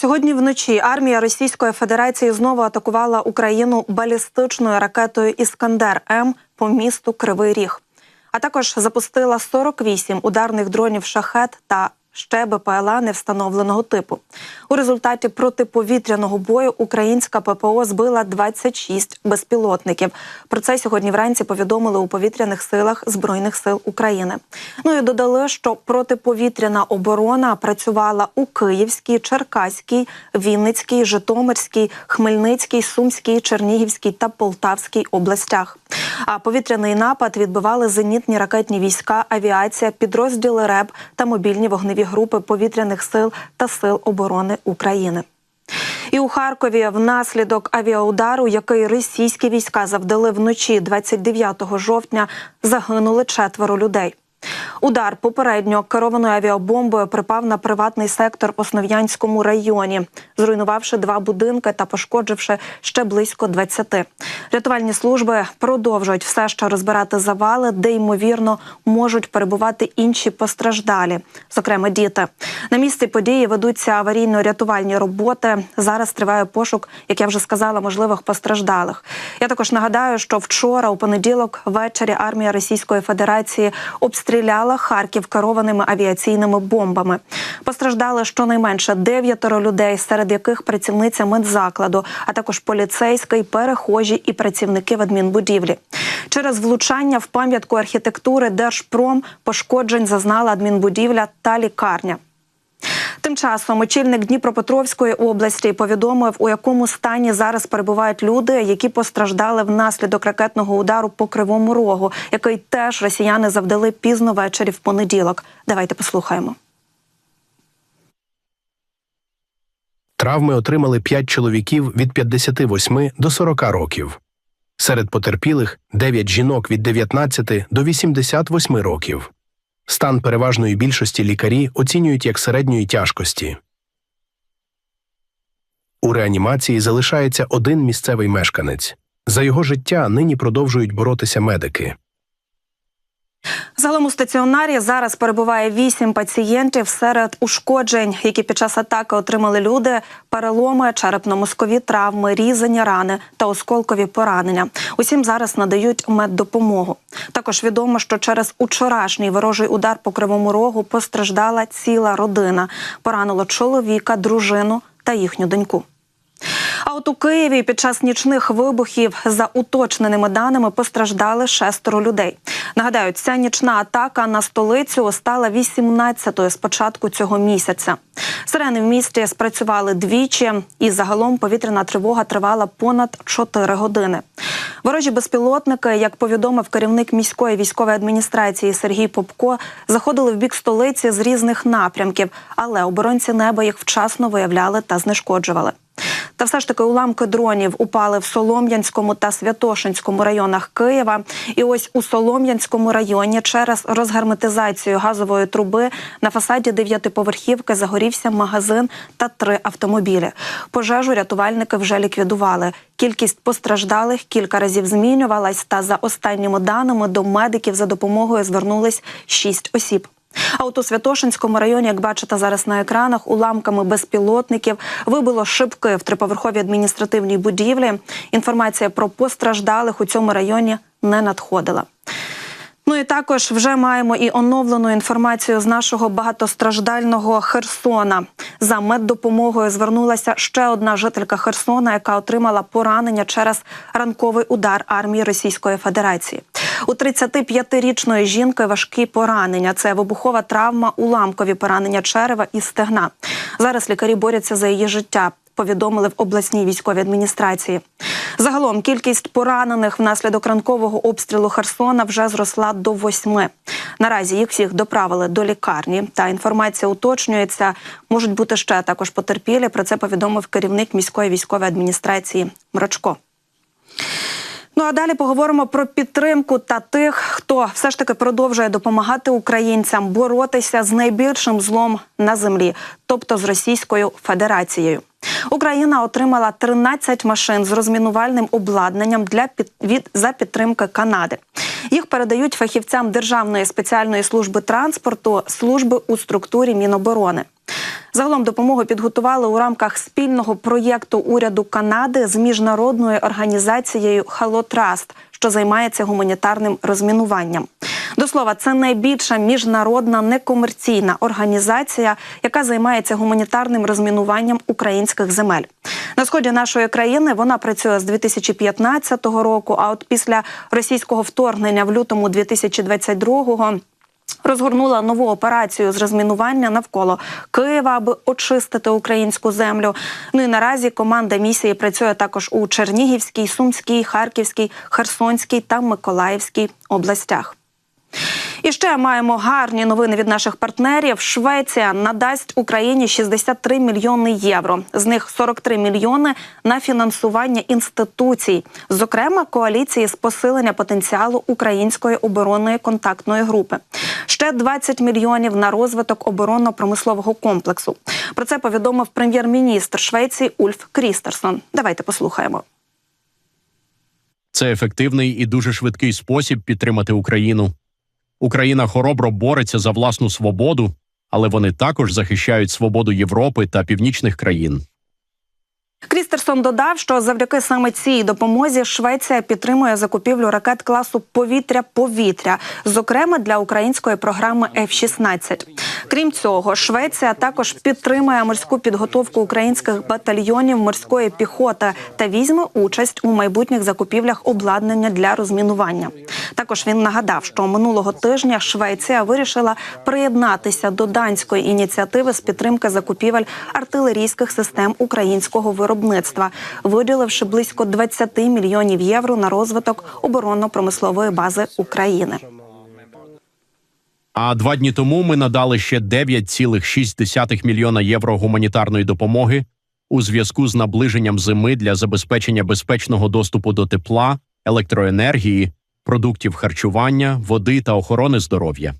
Сьогодні вночі армія Російської Федерації знову атакувала Україну балістичною ракетою Іскандер М по місту Кривий Ріг. А також запустила 48 ударних дронів шахет та ще БПЛА невстановленого типу. У результаті протиповітряного бою українська ППО збила 26 безпілотників. Про це сьогодні вранці повідомили у повітряних силах Збройних сил України. Ну і додали, що протиповітряна оборона працювала у Київській, Черкаській, Вінницькій, Житомирській, Хмельницькій, Сумській, Чернігівській та Полтавській областях. А повітряний напад відбивали зенітні ракетні війська, авіація, підрозділи РЕБ та мобільні вогневі групи повітряних сил та сил оборони України. І у Харкові внаслідок авіаудару, який російські війська завдали вночі 29 жовтня, загинули четверо людей. Удар попередньо керованою авіабомбою припав на приватний сектор в Основ'янському районі, зруйнувавши два будинки та пошкодживши ще близько 20. Рятувальні служби продовжують все ще розбирати завали, де ймовірно можуть перебувати інші постраждалі, зокрема діти. На місці події ведуться аварійно-рятувальні роботи. Зараз триває пошук, як я вже сказала, можливих постраждалих. Я також нагадаю, що вчора, у понеділок, ввечері армія Російської Федерації обстріляла Харків керованими авіаційними бомбами. Постраждали щонайменше дев'ятеро людей, серед яких працівниця медзакладу, а також поліцейський, перехожі і працівники в адмінбудівлі. Через влучання в пам'ятку архітектури Держпром пошкоджень зазнала адмінбудівля та лікарня. Тим часом очільник Дніпропетровської області повідомив, у якому стані зараз перебувають люди, які постраждали внаслідок ракетного удару по кривому рогу, який теж росіяни завдали пізно ввечері в понеділок. Давайте послухаємо. Травми отримали 5 чоловіків від 58 до 40 років. Серед потерпілих 9 жінок від 19 до 88 років. Стан переважної більшості лікарі оцінюють як середньої тяжкості. У реанімації залишається один місцевий мешканець. За його життя нині продовжують боротися медики. Загалом у стаціонарі зараз перебуває вісім пацієнтів серед ушкоджень, які під час атаки отримали люди, переломи, черепно-мозкові травми, різані рани та осколкові поранення. Усім зараз надають меддопомогу. Також відомо, що через учорашній ворожий удар по кривому рогу постраждала ціла родина. Поранило чоловіка, дружину та їхню доньку. От у Києві під час нічних вибухів за уточненими даними постраждали шестеро людей. Нагадаю, ця нічна атака на столицю стала 18-ю з початку цього місяця. Сирени в місті спрацювали двічі, і загалом повітряна тривога тривала понад 4 години. Ворожі безпілотники, як повідомив керівник міської військової адміністрації Сергій Попко, заходили в бік столиці з різних напрямків, але оборонці неба їх вчасно виявляли та знешкоджували. Та все ж таки уламки дронів упали в Солом'янському та Святошинському районах Києва. І ось у Солом'янському районі через розгерметизацію газової труби на фасаді дев'ятиповерхівки загорівся магазин та три автомобілі. Пожежу рятувальники вже ліквідували. Кількість постраждалих кілька разів змінювалась. Та за останніми даними до медиків за допомогою звернулись шість осіб. А от у Святошинському районі, як бачите зараз на екранах, уламками безпілотників вибило шибки в триповерховій адміністративній будівлі. Інформація про постраждалих у цьому районі не надходила. Ну і також вже маємо і оновлену інформацію з нашого багатостраждального Херсона. За меддопомогою звернулася ще одна жителька Херсона, яка отримала поранення через ранковий удар армії Російської Федерації. У 35-річної жінки важкі поранення. Це вибухова травма, уламкові поранення черева і стегна. Зараз лікарі борються за її життя. Повідомили в обласній військовій адміністрації. Загалом кількість поранених внаслідок ранкового обстрілу Херсона вже зросла до восьми. Наразі їх всіх доправили до лікарні. Та інформація уточнюється. Можуть бути ще також потерпілі. Про це повідомив керівник міської військової адміністрації Мрачко. Ну а далі поговоримо про підтримку та тих, хто все ж таки продовжує допомагати українцям боротися з найбільшим злом на землі, тобто з Російською Федерацією. Україна отримала 13 машин з розмінувальним обладнанням для під, від за підтримки Канади. Їх передають фахівцям Державної спеціальної служби транспорту служби у структурі Міноборони. Загалом допомогу підготували у рамках спільного проєкту уряду Канади з міжнародною організацією Trust, що займається гуманітарним розмінуванням. До слова, це найбільша міжнародна некомерційна організація, яка займається гуманітарним розмінуванням українських земель. На сході нашої країни вона працює з 2015 року. А от після російського вторгнення в лютому 2022-го Розгорнула нову операцію з розмінування навколо Києва, аби очистити українську землю. Ну і наразі команда місії працює також у Чернігівській, Сумській, Харківській, Херсонській та Миколаївській областях. І ще маємо гарні новини від наших партнерів. Швеція надасть Україні 63 мільйони євро. З них 43 мільйони на фінансування інституцій, зокрема коаліції з посилення потенціалу української оборонної контактної групи. Ще 20 мільйонів на розвиток оборонно-промислового комплексу. Про це повідомив прем'єр-міністр Швеції Ульф Крістерсон. Давайте послухаємо. Це ефективний і дуже швидкий спосіб підтримати Україну. Україна хоробро бореться за власну свободу, але вони також захищають свободу Європи та північних країн. Крістерсон додав, що завдяки саме цій допомозі Швеція підтримує закупівлю ракет класу повітря-повітря, зокрема для української програми F-16. Крім цього, Швеція також підтримує морську підготовку українських батальйонів морської піхоти та візьме участь у майбутніх закупівлях обладнання для розмінування. Також він нагадав, що минулого тижня Швеція вирішила приєднатися до данської ініціативи з підтримки закупівель артилерійських систем українського виробництва, виділивши близько 20 мільйонів євро на розвиток оборонно-промислової бази України. А два дні тому ми надали ще 9,6 мільйона євро гуманітарної допомоги у зв'язку з наближенням зими для забезпечення безпечного доступу до тепла, електроенергії, продуктів харчування, води та охорони здоров'я.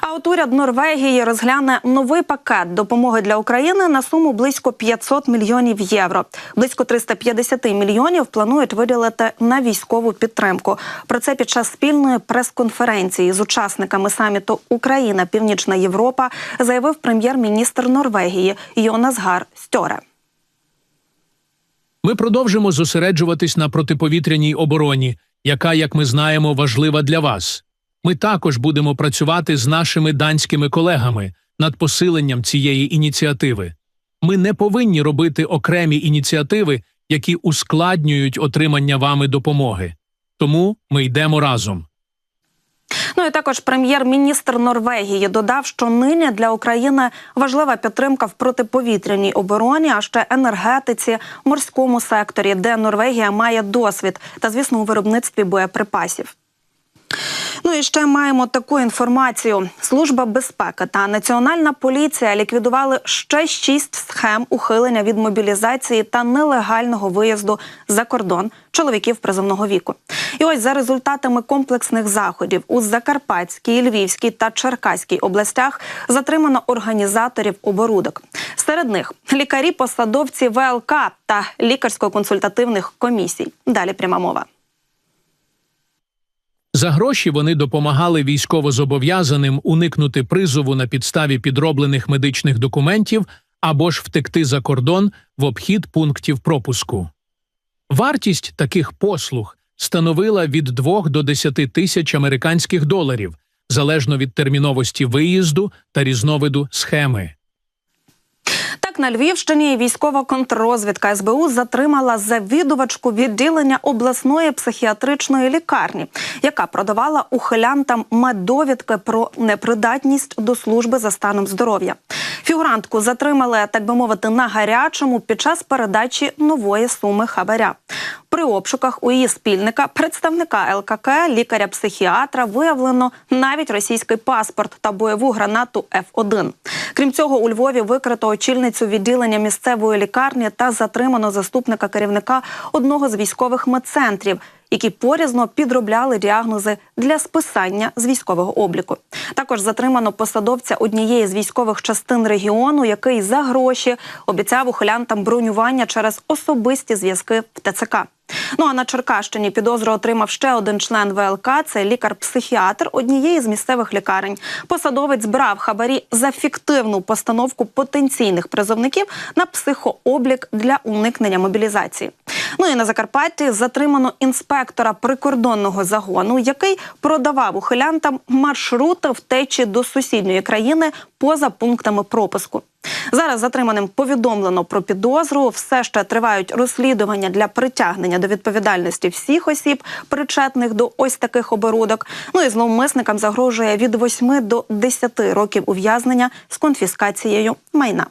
А от уряд Норвегії розгляне новий пакет допомоги для України на суму близько 500 мільйонів євро. Близько 350 мільйонів планують виділити на військову підтримку. Про це під час спільної прес-конференції з учасниками саміту Україна Північна Європа заявив прем'єр-міністр Норвегії Йонас Гар Стьоре. Ми продовжимо зосереджуватись на протиповітряній обороні, яка, як ми знаємо, важлива для вас. Ми також будемо працювати з нашими данськими колегами над посиленням цієї ініціативи. Ми не повинні робити окремі ініціативи, які ускладнюють отримання вами допомоги. Тому ми йдемо разом. Ну і також прем'єр-міністр Норвегії додав, що нині для України важлива підтримка в протиповітряній обороні, а ще енергетиці, морському секторі, де Норвегія має досвід та, звісно, у виробництві боєприпасів. Ну і ще маємо таку інформацію: Служба безпеки та національна поліція ліквідували ще шість схем ухилення від мобілізації та нелегального виїзду за кордон чоловіків призовного віку. І ось за результатами комплексних заходів у Закарпатській, Львівській та Черкаській областях затримано організаторів оборудок. Серед них лікарі, посадовці ВЛК та лікарсько-консультативних комісій. Далі пряма мова. За гроші вони допомагали військовозобов'язаним уникнути призову на підставі підроблених медичних документів або ж втекти за кордон в обхід пунктів пропуску. Вартість таких послуг становила від 2 до 10 тисяч американських доларів, залежно від терміновості виїзду та різновиду схеми. Так, на Львівщині військова контррозвідка СБУ затримала завідувачку відділення обласної психіатричної лікарні, яка продавала ухилянтам меддовідки про непридатність до служби за станом здоров'я. Фігурантку затримали, так би мовити, на гарячому під час передачі нової суми хабаря. При обшуках у її спільника, представника ЛКК, лікаря-психіатра, виявлено навіть російський паспорт та бойову гранату Ф1. Крім цього, у Львові викрито очільницю відділення місцевої лікарні та затримано заступника керівника одного з військових медцентрів, які порізно підробляли діагнози для списання з військового обліку. Також затримано посадовця однієї з військових частин регіону, який за гроші обіцяв ухилянтам бронювання через особисті зв'язки в ТЦК. Ну а на Черкащині підозру отримав ще один член ВЛК. Це лікар-психіатр однієї з місцевих лікарень. Посадовець збирав хабарі за фіктивну постановку потенційних призовників на психооблік для уникнення мобілізації. Ну і на Закарпатті затримано інспектора прикордонного загону, який продавав ухилянтам маршрути втечі до сусідньої країни поза пунктами пропуску. Зараз затриманим повідомлено про підозру. Все ще тривають розслідування для притягнення до відповідальності всіх осіб, причетних до ось таких оборудок. Ну і зловмисникам загрожує від 8 до 10 років ув'язнення з конфіскацією майна.